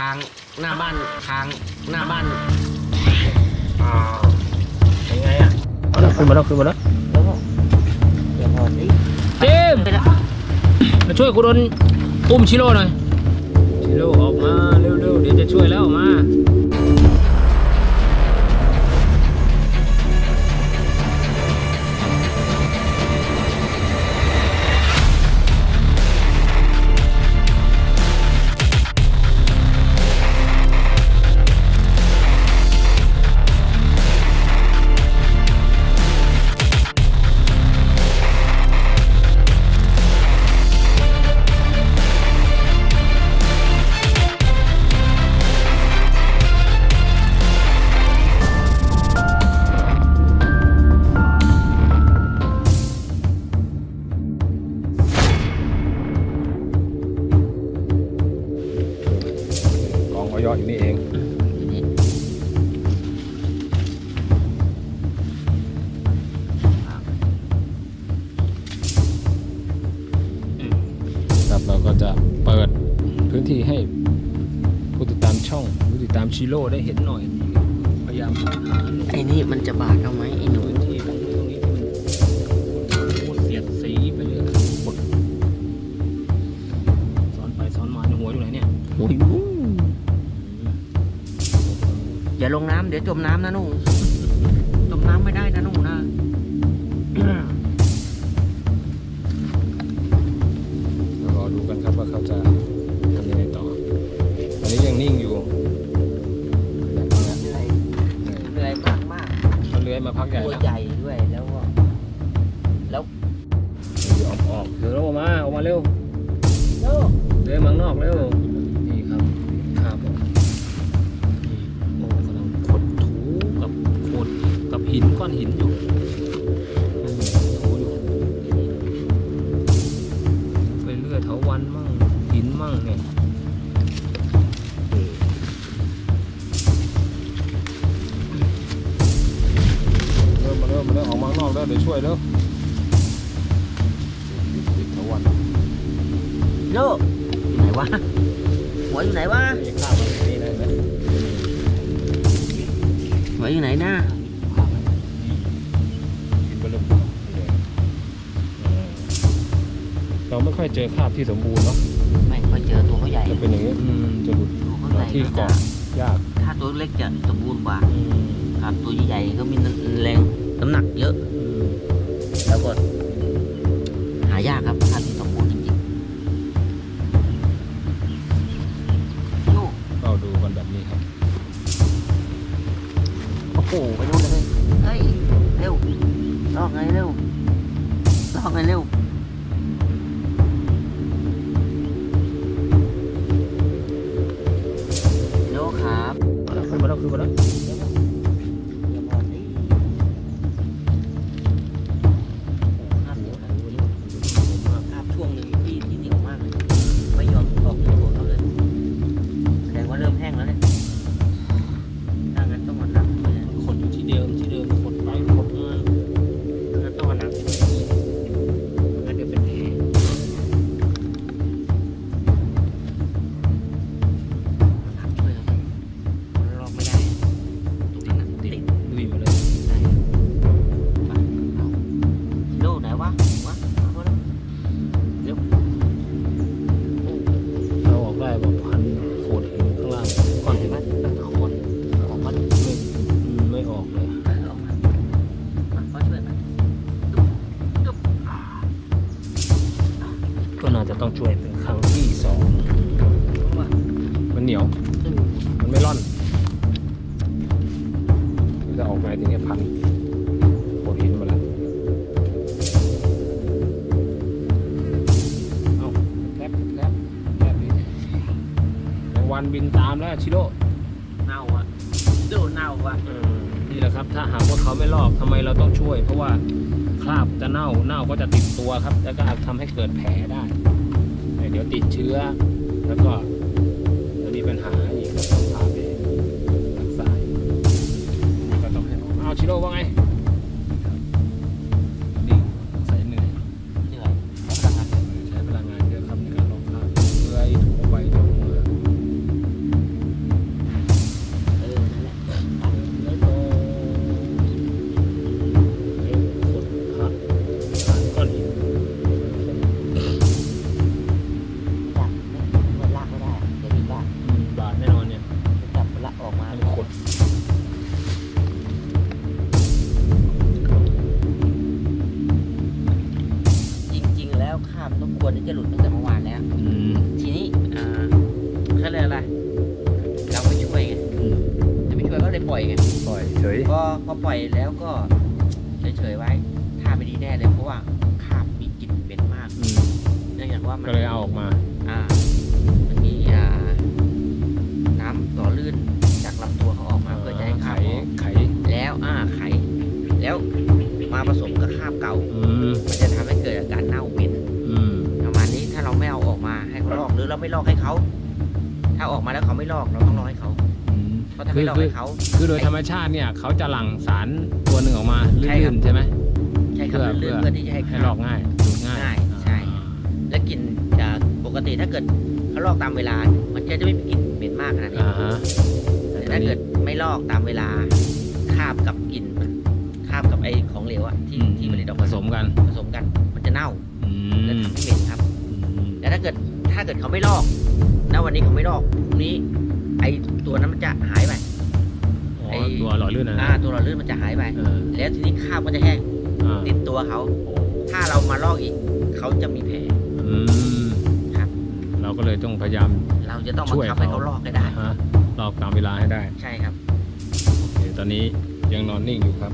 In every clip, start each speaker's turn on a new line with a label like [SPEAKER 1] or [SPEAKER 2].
[SPEAKER 1] ค้างหน้าบ้านค้างหน้าบ้าน
[SPEAKER 2] อ่าเป็นไงอะเอาละขึ้นมาแล้วขึ้นมาแล้ว
[SPEAKER 1] แล้วก็เดี๋ยวพอสิ
[SPEAKER 2] เจมส์
[SPEAKER 1] ไปแล้ว
[SPEAKER 2] มาช่วยกูโดนอุ้มชิโร่หน่อยชิโร่ออกมาเร็วๆเดี๋ยวจะช่วยแล้วออกมา เราก็จะเปิดพื้นที่ให้ผู้ติดตามช่องผู้ติดตามชิโร่ได้เห็นหน่อย พยายามหา
[SPEAKER 1] ไอ้นี่มันจะบาดเอาไหมไอ้หนู
[SPEAKER 2] พื้นที่ตรงนี้ตรงนี้ที่มันพูดเสียดสีไปเรื่อยหมดซ้อนไปซ้อนมาในหัวอยู่ไหนเนี่ย
[SPEAKER 1] โอ้ยอย่าลงน้ำเดี๋ยวจมน้ำนะหนุ่งจมน้ำไม่ได้นะหนุ่งนะ
[SPEAKER 2] ลื้อยมาพักใหญ่
[SPEAKER 1] ตัว
[SPEAKER 2] แล้ว
[SPEAKER 1] ใหญ่ด้วยแล้วก็แล้ว
[SPEAKER 2] เดี๋ยวออกออกเดี๋ยวเราออกมาออกมาเร็ว
[SPEAKER 1] โน่
[SPEAKER 2] เดินมังนอกเร็วนี่ครับครับผมนี่โอ้กำลังขดถูกับโขดกับหินก้อนหินอยู่ ออกมาข้างนอกแล้วเดี๋ยวช่วยแล้วติดเถาวัน
[SPEAKER 1] โน่อยู่ไหนวะหัวอยู่ไหนวะ
[SPEAKER 2] นี่ข้ามมาตรงนี้ได้ไหม
[SPEAKER 1] หัวอยู่ไหนนะ
[SPEAKER 2] กินไปเริ่มเลยเราไม่ค่อยเจอคราบที่สมบูรณ์เนาะ
[SPEAKER 1] ไม่ค่อยเจอตัวเขาใหญ่
[SPEAKER 2] จะเป็นอย่างนี้อืมจะหลุด
[SPEAKER 1] ตัวเขาใหญ่
[SPEAKER 2] ที่
[SPEAKER 1] ก็
[SPEAKER 2] เกาะ
[SPEAKER 1] จะ
[SPEAKER 2] ยาก
[SPEAKER 1] ถ้าตัวเล็กจะสมบูรณ์กว่า
[SPEAKER 2] อืม
[SPEAKER 1] ครับตัวใหญ่ๆก็มีแรง น้ำหนักเยอะ
[SPEAKER 2] อืม
[SPEAKER 1] แล้วก็หายากครับภาพที่สมบูรณ์จริงๆโย่
[SPEAKER 2] เฝ้าดูกันแบบนี้ครับ
[SPEAKER 1] โอ้โหไปนู่นเลยเฮ้ย เร็วลอกไงเร็วลอกไงเร็วโย่ครับ
[SPEAKER 2] มาแล้วขึ้นมาแล้วขึ้นมาแล้ว
[SPEAKER 1] ตัวค
[SPEAKER 2] รับ แล้วก็อาจทำให้เกิดแผลได้ เดี๋ยวติดเชื้อ แล้วก็จะมีปัญหาอีกก็ต้องพาไปรักษาก็ต้องให้ออเอาชิโร่ว่าไง ที่จะห
[SPEAKER 1] ลุดตั้ง
[SPEAKER 2] แต่เมื่อวานแล้วทีนี้อ่เขา
[SPEAKER 1] เรียอะไรเราไม่ช่วยไง
[SPEAKER 2] อื
[SPEAKER 1] จะไม่ช่วยก็เลยปล่อยไง
[SPEAKER 2] ปล่อยเฉย
[SPEAKER 1] ก็พอปล่อยแล้วก็เฉยๆไว้ท่าไม่ดีแน่เลยเพราะว่าคราบมีกลิ่นเป็นมากเนื่องจากว่ามัน
[SPEAKER 2] ก็เลยเอาออกมา
[SPEAKER 1] อ่ามันมีอ่น้ำต่อลื่นจากลำตัวเขาออกมาเพื่อจะให้
[SPEAKER 2] ไขา
[SPEAKER 1] ว
[SPEAKER 2] ไข
[SPEAKER 1] แล้วอ่าไข แล้วมาผสม ไม่ลอกให้เขา ถ้าออกมาแล้วเขาไม่ลอกเราต้องลอกให้เขา
[SPEAKER 2] อืม
[SPEAKER 1] เพราะถ้า
[SPEAKER 2] คื
[SPEAKER 1] ไม่
[SPEAKER 2] อ
[SPEAKER 1] ลอก
[SPEAKER 2] คือ
[SPEAKER 1] ให้เขา
[SPEAKER 2] คือโดยธรรมชาติเนี่ยเขาจะหลั่งสารตัวหนึ่งออกมาลื่
[SPEAKER 1] ใช่ครับ
[SPEAKER 2] นๆใช่ไหม
[SPEAKER 1] ใช่ครับ
[SPEAKER 2] เพื่อ
[SPEAKER 1] ลื่น
[SPEAKER 2] เพื่อ
[SPEAKER 1] ๆเพื่อที่จะให้ค
[SPEAKER 2] ให้
[SPEAKER 1] ราบ
[SPEAKER 2] ลอกง่ายดูดง่าย
[SPEAKER 1] ง่ายใช่ และกลิ่นจะปกติถ้าเกิดเขาลอกตามเวลา มันจะไม่มีกลิ่นเหม็นมากขนาดนี้
[SPEAKER 2] อ่าฮะ
[SPEAKER 1] แต่ถ้าเกิดไม่ลอกตามเวลาคาบกับกลิ่นมันคาบกับไอของเหลวอะที่ที่ผลิตออก
[SPEAKER 2] ผ
[SPEAKER 1] มา
[SPEAKER 2] สมกัน
[SPEAKER 1] ผสมกัน มันจะเน่า
[SPEAKER 2] อื
[SPEAKER 1] และ
[SPEAKER 2] ม
[SPEAKER 1] ทำให้เหม็นครับ
[SPEAKER 2] อืม
[SPEAKER 1] แต่ถ้าเกิด ถ้าเกิดเขาไม่ลอกณวันนี้เขาไม่ลอกพรุ่งนี้ ไอตัวนั้นมันจะหายไป
[SPEAKER 2] อ๋อ
[SPEAKER 1] ไอ้
[SPEAKER 2] ตัวหล่อลื่นนะ
[SPEAKER 1] อ่า
[SPEAKER 2] นะ
[SPEAKER 1] ตัวหล่อลื่นมันจะหายไป
[SPEAKER 2] เออ
[SPEAKER 1] แล้วทีนี้คราบก็จะแห้ง
[SPEAKER 2] อ่า
[SPEAKER 1] ติดตัวเขา ถ้าเรามาลอกอีก เขาจะมีแผล
[SPEAKER 2] อืม
[SPEAKER 1] ครับ
[SPEAKER 2] เราก็เลยต้องพยายาม
[SPEAKER 1] เราจะต้องบั
[SPEAKER 2] ช่
[SPEAKER 1] ง
[SPEAKER 2] วย
[SPEAKER 1] คับให้
[SPEAKER 2] เขา
[SPEAKER 1] เขาลอกให้ได้
[SPEAKER 2] ฮะรอบตามเวลาให้ได้
[SPEAKER 1] ใช่ครับ
[SPEAKER 2] โอเคตอนนี้ยังนอนนิ่งอยู่ครับ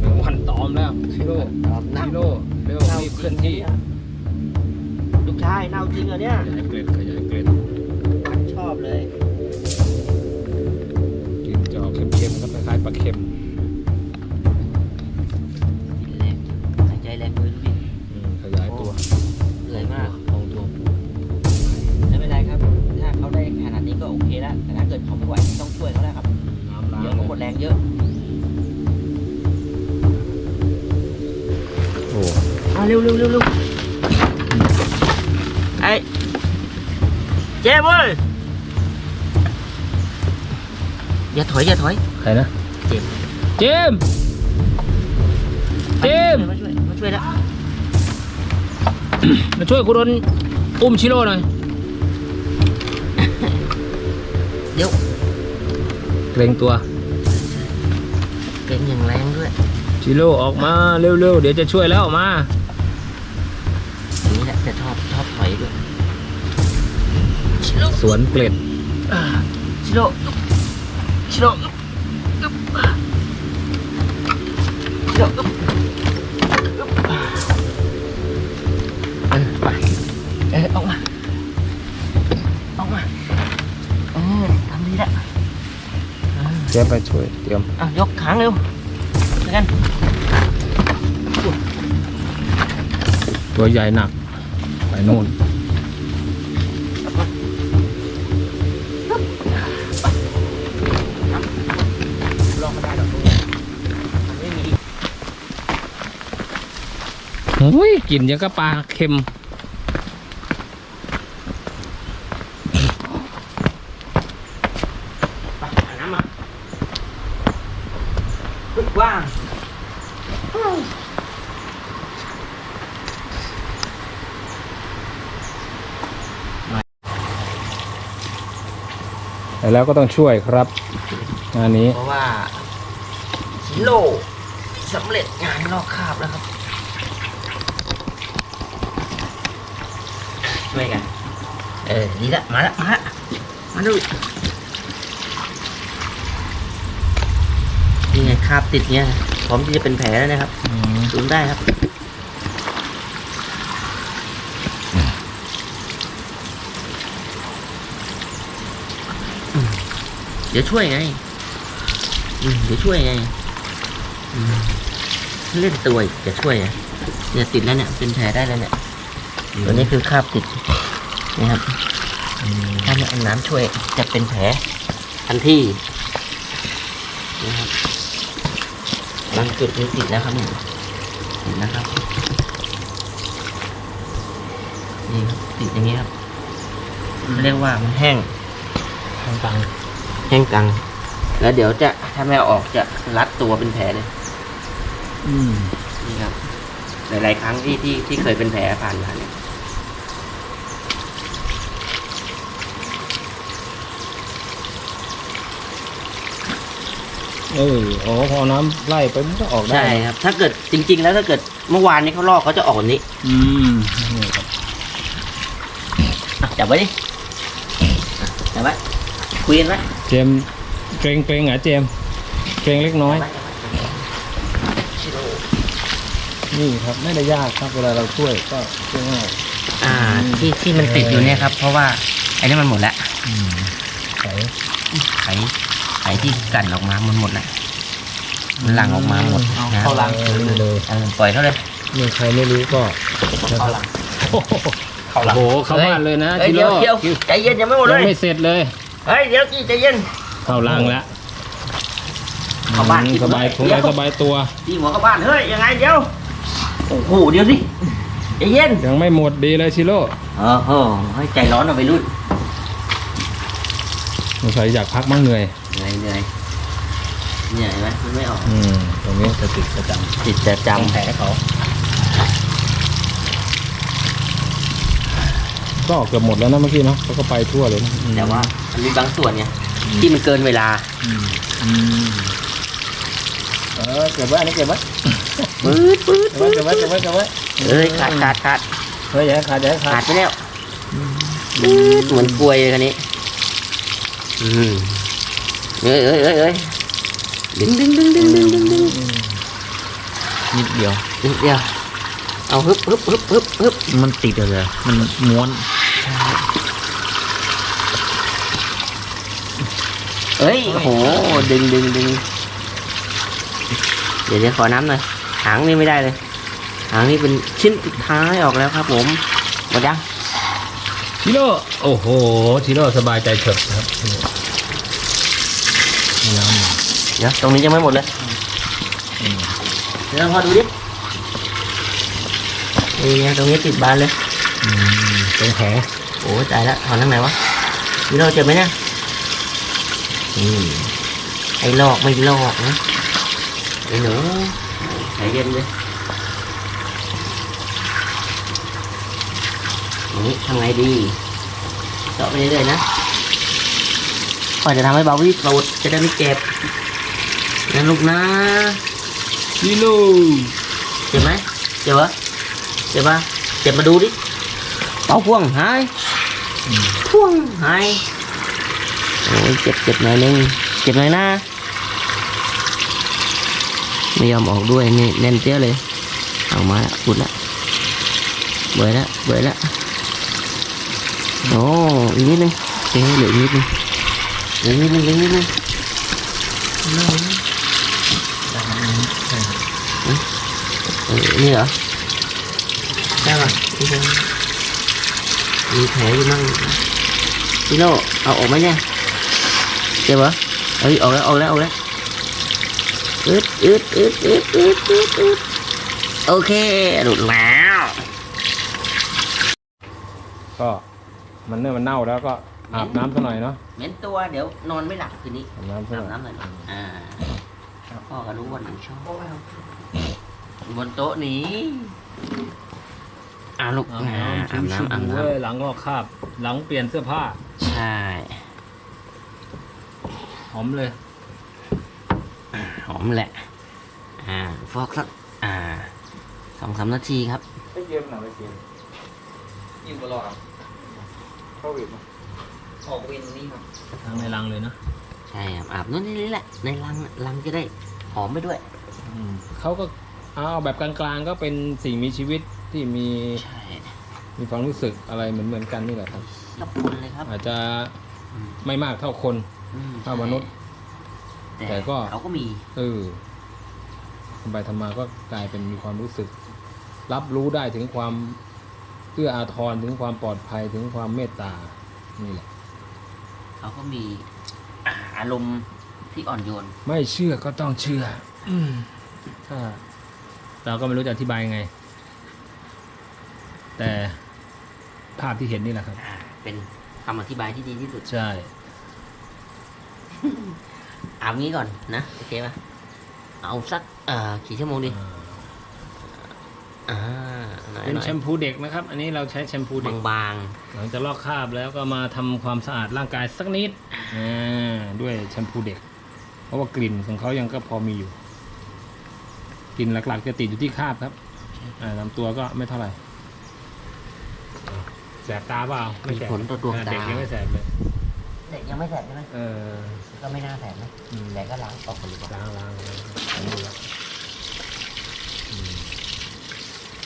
[SPEAKER 2] หนึ่งวันตอมแล้วชิโร่ชิโร่เร็วรีบเคลื่อนที่
[SPEAKER 1] ลูกชายเน่าจริงเหรอเนี่ย
[SPEAKER 2] ขยายเกล็ดขยายเกล็ด
[SPEAKER 1] มันชอบเลย
[SPEAKER 2] กินจอกเค็มๆครับคล้ายๆปลาเค็ม
[SPEAKER 1] กินแรงหายใจแรงเลยดูดิ
[SPEAKER 2] อืมขยายตัว
[SPEAKER 1] เหนื่อยมาก
[SPEAKER 2] ลองตัว
[SPEAKER 1] ไม่เป็นไรครับ ถ้าเขาได้ขนาดนี้ก็โอเคแล้ว แต่ถ้าเกิดเขาไม่ไหวต้องช่วยเขาแล้วครับ
[SPEAKER 2] น้ำล้าง
[SPEAKER 1] เดี๋ยวเขาหมดแรงเยอะ
[SPEAKER 2] โอ้
[SPEAKER 1] มาเร็วเร็วเร็วเร็วไอ้เจ๊เว้ยอย่าถอยอย่าถอย
[SPEAKER 2] ใครนะ
[SPEAKER 1] เจมส์
[SPEAKER 2] เจมส์เจมส์
[SPEAKER 1] มาช่วยมาช่วยแล้ว
[SPEAKER 2] มาช่วยคุณรนอุ้มชิโร่หน่อย
[SPEAKER 1] เดี๋ยว
[SPEAKER 2] เกรงตัว
[SPEAKER 1] เก่งอย่างแรงด้วย
[SPEAKER 2] ชิโร่ออกมาเร็วๆเดี๋ยวจะช่วยแล้วออกมา
[SPEAKER 1] อย่างนี้ แหละจะชอบชอบถอยด้วยชิโร่
[SPEAKER 2] สวนเกล็ด
[SPEAKER 1] ชิโร่ชิโร่ชิโร่เออไปเออออกมาออกมาเออทำดีแล้วเออ
[SPEAKER 2] เจ๊ไปช่วยเตรียม
[SPEAKER 1] อะยกขางเร็วช่วยกัน
[SPEAKER 2] ตัวใหญ่หนักไป โน่น
[SPEAKER 1] ลองไม่ได้หรอกตรงนี้มันไม่มี
[SPEAKER 2] หุ้ยกลิ่นยังก็ปลาเค็ม
[SPEAKER 1] ไปหาน้ำมาขึ้นกว้าง
[SPEAKER 2] แต่แล้วก็ต้องช่วยครับงานนี้
[SPEAKER 1] เพราะว่าชิโลสำเร็จงานลอกคราบแล้วครับช่วยกัน เออดีละมาละมาละมาดูนี่ไงคราบติดเนี่ยพร้อมที่จะเป็นแผลแล้วนะครับซูมได้ครับ ดี๋ยวช่วยไงอืมเดี๋ยวช่วยไงอืมเล่นตัวอีกจะช่วยไงเนี่ยติดแล้วเนี่ยเป็นแผลได้แล้วเนี่ยตัวนี้คือคราบติดนะครับถ้าไม่เอาน้ำช่วยจะเป็นแผลทันทีนะครับบางจุดมันติดแล้วครับนี่ติดนะครับนี่ครับติดอย่างนี้ครับเรียกว่ามันแห้ง
[SPEAKER 2] ทางตัง
[SPEAKER 1] แห้งกัง แล้วเดี๋ยวจะถ้าไม่เอาออกจะรัดตัวเป็นแผลเลย
[SPEAKER 2] อืม
[SPEAKER 1] นี่ครับ หลาย ๆ ครั้งที่ที่ที่เคยเป็นแผลผ่านมาเนี่ย
[SPEAKER 2] เอออ๋อพอน้ำไล่ไปมันก็ออกได้
[SPEAKER 1] ใช่ครับ ถ้าเกิดจริง ๆ แล้วถ้าเกิดเมื่อวานนี้เขาลอกเขาจะออกแบบนี้
[SPEAKER 2] อืมนี่ครับ
[SPEAKER 1] อะจับไว้ดิห็นไหมคุยกันไหม
[SPEAKER 2] เจมส์เกรงเกรงเหรอเจมส์เกรงเล็กน้อย นี่ครับไม่ได้ยากครับเวลาเราช่วยก็ช่วยง่าย
[SPEAKER 1] อ่าที่ที่มันติดอยู่เนี่ยครับ เพราะว่าไอ้นี่มันหมดแล้ว
[SPEAKER 2] ใส่
[SPEAKER 1] ไข่ไข่ที่กั่นออกมามันหมดแล้วมันหลั่งออกมาหมดนะ
[SPEAKER 2] เข้าล้างนี่เลย
[SPEAKER 1] เออปล่อยเขาเลย
[SPEAKER 2] นี่ใครไม่รู้ก็นะครับโอ้โหโอ้โหเข้าบ้านเลยนะ
[SPEAKER 1] เฮ้ย
[SPEAKER 2] ชิ
[SPEAKER 1] เดี๋ยว
[SPEAKER 2] โร่
[SPEAKER 1] เดี๋ยวใจเย็นยังไม่หมดเล
[SPEAKER 2] ยัง
[SPEAKER 1] ย
[SPEAKER 2] ไม่เสร็จเลย
[SPEAKER 1] เฮ้ยเดี๋ยวจีใจเย็น
[SPEAKER 2] เข้าล้างแล้ว
[SPEAKER 1] เข้าบ้าน
[SPEAKER 2] อืมสบาย
[SPEAKER 1] เดี๋
[SPEAKER 2] คง
[SPEAKER 1] ยว
[SPEAKER 2] สบายตัว
[SPEAKER 1] พี่หัวเข้าบ้านเฮ้ยยังไงเดี๋ยวโอ้โหเดี๋ยวสิใจเย็น
[SPEAKER 2] ยังไม่หมดดีเลยชิโร่
[SPEAKER 1] เออโหให้ใจร้อนเอาไปรุ่น
[SPEAKER 2] สงสัยอยากพักมั่งเหนื่อย
[SPEAKER 1] เหนื่อยเหนื่อยเหนื่อยไหมมันไม่ออก
[SPEAKER 2] อืม ตรงนี้จะติดประจ
[SPEAKER 1] ติดจะำจำ
[SPEAKER 2] แผลเขา ก็เกือบหมดแล้วนะเมื่อกี้เนาะเขาก็ไปทั่วเลยนะอืม
[SPEAKER 1] แต่ว่ามันมีบางส่วนไงที่มันเกินเวลา
[SPEAKER 2] อืมอืมเออเก็บไว้อันนี้เก็บไว้
[SPEAKER 1] ปื๊ดปื๊ด
[SPEAKER 2] เก็บไว้เก็บไว้เก็บไว้เก็บไว้
[SPEAKER 1] เอ้ยขาดขาดขาด
[SPEAKER 2] เฮ้ยอย่าให้ขาดอย่าให้ขา
[SPEAKER 1] ขา
[SPEAKER 2] ด
[SPEAKER 1] ดไปแล้วปื๊ดเหมือนกลวยเลยคันนี้ อืมเอ้ยเอ้ยเอ้ยเอ้ยดึงดึงดึงดึงดึงดึงดึง
[SPEAKER 2] นิดเดียว
[SPEAKER 1] นิดเดียวเอาฮึบฮึบฮึบฮึบฮึบ
[SPEAKER 2] มันติดเลยมันม้วน
[SPEAKER 1] เอ้ยโอ้โห ดึงดึงดึงเดี๋ยวเดี๋ยวขอน้ำหน่อย หางนี่ไม่ได้เลย หางนี่เป็นชิ้นสุดท้ายออกแล้วครับผม หมดยัง
[SPEAKER 2] ชิโร่โอ้โหชิโร่สบายใจเฉิบครับน้ำ
[SPEAKER 1] เดี๋ยวตรงนี้ยังไม่หมดเลย
[SPEAKER 2] อืม
[SPEAKER 1] เดี๋ยวพอดูดินี่ไงตรงนี้ติดบานเลย
[SPEAKER 2] อืมเป็นแผล
[SPEAKER 1] โอ้ยตายแล้วถอนทางไหนวะนี่เราเจ็บไหมเนี่ยอืมไอ้ลอกไม่ลอกนะไอ้หนูใจเย็นเลยอย่างนี้ทำไงดีเจาะไปเรื่อยๆนะก่อนจะทำให้เบาวิสูดจะได้ไม่เจ็บนะลูกนะ
[SPEAKER 2] ชิโร่
[SPEAKER 1] เจ็บไหมเจ็บวะเจ็บปะเจ็บมาดูดิเป่าพ่วงหาย พ่วงหายโอ้ยเจ็บเจ็บหน่อยนึงเจ็บหน่อยนะไม่ยอมออกด้วยนี่แน่นเตี้ยเลยเอามาละปุดละเบื่อละเบื่อละโอ้อีกนิดนึงเจ๊เหลืออีกนิดนึงเหลืออีกนิดนึงเหลืออีกนิดนึงเออนี่เหรอใช่ป่ะนี่ใช่มี แผลอยู่มั่งพี่โน่เอาออกไหมเนี่ยเจ็บเหรอเอ้ยออกแล้วออกแล้วออกแล้วอึดอึดอึดอึดอึดอึดอึดโอเคหลุดแล้ว
[SPEAKER 2] ก็มันเนื่อมันเน่าแล้วก็อาบน้ำซะหน่อยเนาะ
[SPEAKER 1] เหม็นตัวเดี๋ยวนอนไม่หลับคืนนี้
[SPEAKER 2] อาบน้ำซะห
[SPEAKER 1] อาบ
[SPEAKER 2] น่อย
[SPEAKER 1] น้ำหน่อยอ่าแล้วพ่อก็รู้ว่าหนูชอบ บนโต๊ะนี้ อ่าลูก
[SPEAKER 2] อาบ
[SPEAKER 1] อ่า
[SPEAKER 2] น้ำ
[SPEAKER 1] อาบน้ำอาบ
[SPEAKER 2] ชิวๆ
[SPEAKER 1] น้
[SPEAKER 2] เว้ยหลังก็คาบ หลังเปลี่ยนเสื้อผ้าำ
[SPEAKER 1] ใช่
[SPEAKER 2] หอมเลย
[SPEAKER 1] หอมแหละ อ่า ฟอกสัก อ่าสองสามนาทีครับ
[SPEAKER 2] ไม่เย็นหน่อยไม่เย็นยิ่งกว่าหลอดเข้าวิด
[SPEAKER 1] ออกเวนนี้ครับ
[SPEAKER 2] ทั้งในรังเลยนะ
[SPEAKER 1] ใช่ครับอาบนู่นนี่แหละ ในรังรังจะได้หอมไปด้วย
[SPEAKER 2] เขาก็เอาแบบกลางๆก็เป็นสิ่งมีชีวิต ที่มี
[SPEAKER 1] ใช่
[SPEAKER 2] มีความรู้สึกอะไรเหมือนเหมือนๆกันนี่แหละครับ
[SPEAKER 1] กับคนเลยครับ
[SPEAKER 2] อาจจะ
[SPEAKER 1] อืม
[SPEAKER 2] ไม่มากเท่าคน
[SPEAKER 1] อืม
[SPEAKER 2] เท่ามนุษย์แต่
[SPEAKER 1] แต่
[SPEAKER 2] ก็
[SPEAKER 1] เขาก็มี
[SPEAKER 2] เออทำไปทำมาก็กลายเป็นมีความรู้สึก รับรู้ได้ถึงความเอื้ออาทรถึงความปลอดภัยถึงความเมตตานี่แหละ
[SPEAKER 1] เขาก็มีอ่าอารมณ์ที่อ่อนโยน
[SPEAKER 2] ไม่เชื่อก็ต้องเชื่อ อืมถ้าเราก็ไม่รู้จะอธิบายยังไง แต่ภาพที่เห็นนี่แหละครับ
[SPEAKER 1] อ่าเป็นคำอธิบายที่ดีที่สุด
[SPEAKER 2] ใช่
[SPEAKER 1] เอางี้ก่อนนะโอเคปะเอาสักเอ่อกี่ชั่วโมงดี อ่าหน่อย
[SPEAKER 2] เป็น
[SPEAKER 1] หน่อย
[SPEAKER 2] แชมพูเด็กนะครับ อันนี้เราใช้แชมพูเด็ก
[SPEAKER 1] บาง
[SPEAKER 2] หลังจากลอกคราบแล้วก็มาทำความสะอาดร่างกายสักนิดอ่าด้วยแชมพูเด็ก เพราะว่ากลิ่นของเขายังก็พอมีอยู่ กลิ่นหลักๆจะติดอยู่ที่คราบครับ อ่าลำตัวก็ไม่เท่าไหร่ แสบตาเปล่าไม่แสบ
[SPEAKER 1] มีผลต่อดวงตา
[SPEAKER 2] เด็กยังไม่แสบเลย
[SPEAKER 1] ๆแต่ไม่แสบใช่ไหม
[SPEAKER 2] เออ
[SPEAKER 1] ก็ไม่น่าแสบนะ
[SPEAKER 2] อืม
[SPEAKER 1] แต่ก็ล้างออกก่อนดีกว่า
[SPEAKER 2] ล้างล้างล้างอันนี้ละอืม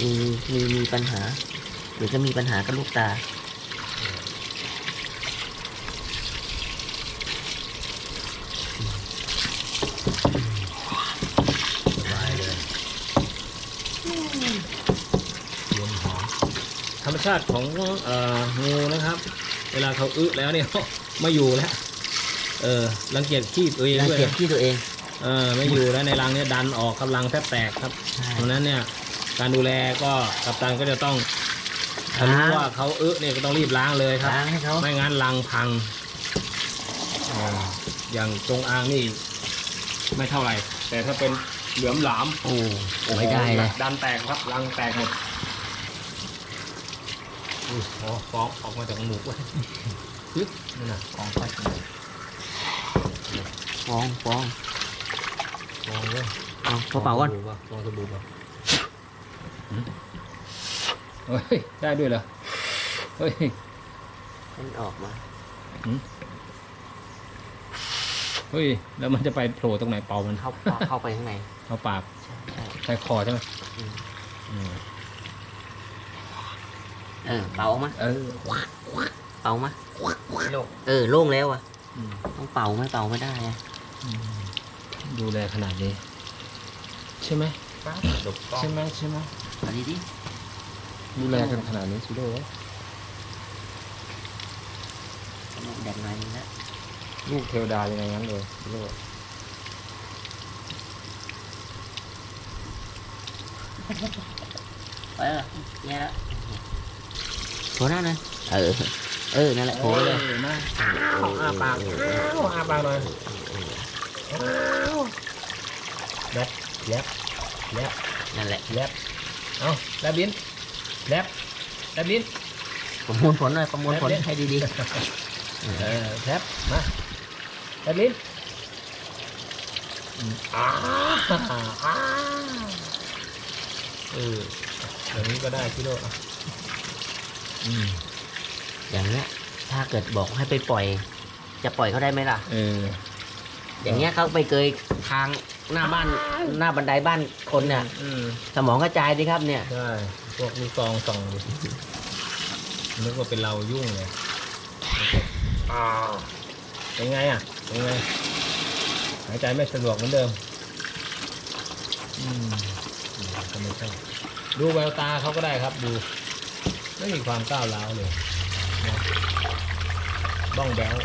[SPEAKER 1] มีมีมีปัญหาหรือจะมีปัญหากับลูกตา
[SPEAKER 2] สบายเลยเย็นหอมธรรม ชาติของเอ่องูนะครับ เวลาเขาอึแล้วเนี่ยไม่อยู่แล้วเออรังเกียจขี้ตัวเอง
[SPEAKER 1] รัง
[SPEAKER 2] ด้วย
[SPEAKER 1] เกียจ
[SPEAKER 2] นะ
[SPEAKER 1] ที่ตัวเอง
[SPEAKER 2] เออไม่อยู่แล้วในรังเนี่ยดันออกกำลังแทบแตกครับ
[SPEAKER 1] ใช่
[SPEAKER 2] เพราะฉะนั้นเนี่ยการดูแลก็กัปตันก็จะต้องถ้ารู้
[SPEAKER 1] ล้าง
[SPEAKER 2] ว่าเขาอึเนี่ยก็ต้องรีบล้างเลยครับ
[SPEAKER 1] ล้างให้เขา
[SPEAKER 2] ไม่งั้นรังพังอ่าอย่างจงอางนี่ ไม่เท่าไหร่ แต่ถ้าเป็นเหลือมหลาม
[SPEAKER 1] โอ้ไม่ได้เลย
[SPEAKER 2] ดันแตกครับรังแตกหมด อุ้ยโอ้ฟ้องออกมาจากหมูกเว้ยฮึบนี่นะฟ้องไป
[SPEAKER 1] ฟ้องฟ้อง
[SPEAKER 2] ฟ้องเว้ย
[SPEAKER 1] เอากระเป๋าก่อน
[SPEAKER 2] ฟองสบู่ป่ะหืมเฮ้ย ได้ด้วยเหรอ เฮ้ย
[SPEAKER 1] มันออกมา
[SPEAKER 2] เฮ้ย แล้วมันจะไปโผล่ตรงไหนเป่ามัน
[SPEAKER 1] เข้าเข้าไปข้างใน
[SPEAKER 2] เอาปาก
[SPEAKER 1] ใช่ใช่
[SPEAKER 2] ใช้คอใช่ไหม
[SPEAKER 1] อืม
[SPEAKER 2] อืม
[SPEAKER 1] เออเป่าออกมา
[SPEAKER 2] เออ
[SPEAKER 1] เป่ามา
[SPEAKER 2] โลก
[SPEAKER 1] เออโล่งแล้วอะ
[SPEAKER 2] อืม
[SPEAKER 1] ต้องเป่าไม่เป่าไม่ได้อะ
[SPEAKER 2] อืมดูแลขนาดนี้ ใช่ไหม
[SPEAKER 1] ดกต้อง
[SPEAKER 2] ใช่ไหมใช่ไหม
[SPEAKER 1] อันนี้ดิ
[SPEAKER 2] ดูแลกันขนาดนี้ชิโร่
[SPEAKER 1] แดงในนี่นะ
[SPEAKER 2] ลูกเทวดายังไงงั้นเลยชิโร่
[SPEAKER 1] ไปแล้วแย่แล้ว โผล่หน้าหน่อยเออ เออ นั่นแหละโผล่เลย
[SPEAKER 2] ออมาอ้าวอ้าปากอ้าวอ้าปากหน่อยอ้าวแลบแลบแลบ
[SPEAKER 1] นั่นแหละ
[SPEAKER 2] แลบเอาแลบลิ้นแลบแลบลิ้น
[SPEAKER 1] ประมวลผลหน่อยประมวลผลให้ดี
[SPEAKER 2] เออแลบมาแลบลิ้นอืมอ้าอ้าเอออย่างนี้ก็ได้ชิโร่อะ อืม
[SPEAKER 1] ๆอย่างเงี้ย ถ้าเกิดบอกให้ไปปล่อย จะปล่อยเขาได้ไหมล่ะ
[SPEAKER 2] เออ
[SPEAKER 1] อย่างเงี้ยเขาไปเกยทางหน้าบ้านหน้าบันไดบ้านคนเนี่ย
[SPEAKER 2] อืม
[SPEAKER 1] สมองกระจายดิครับเนี่ย
[SPEAKER 2] ใช่พวกลูกซองส่องดินึกว่าเป็นเรายุ่งเลยอ้าวเป็นไงอะเป็นไงหายใจไม่สะดวกเหมือนเดิมอืมก็ไม่ใช่ดูแววตาเขาก็ได้ครับดู ไม่มีความก้าวร้าวเลยนะบ้องแบ้ว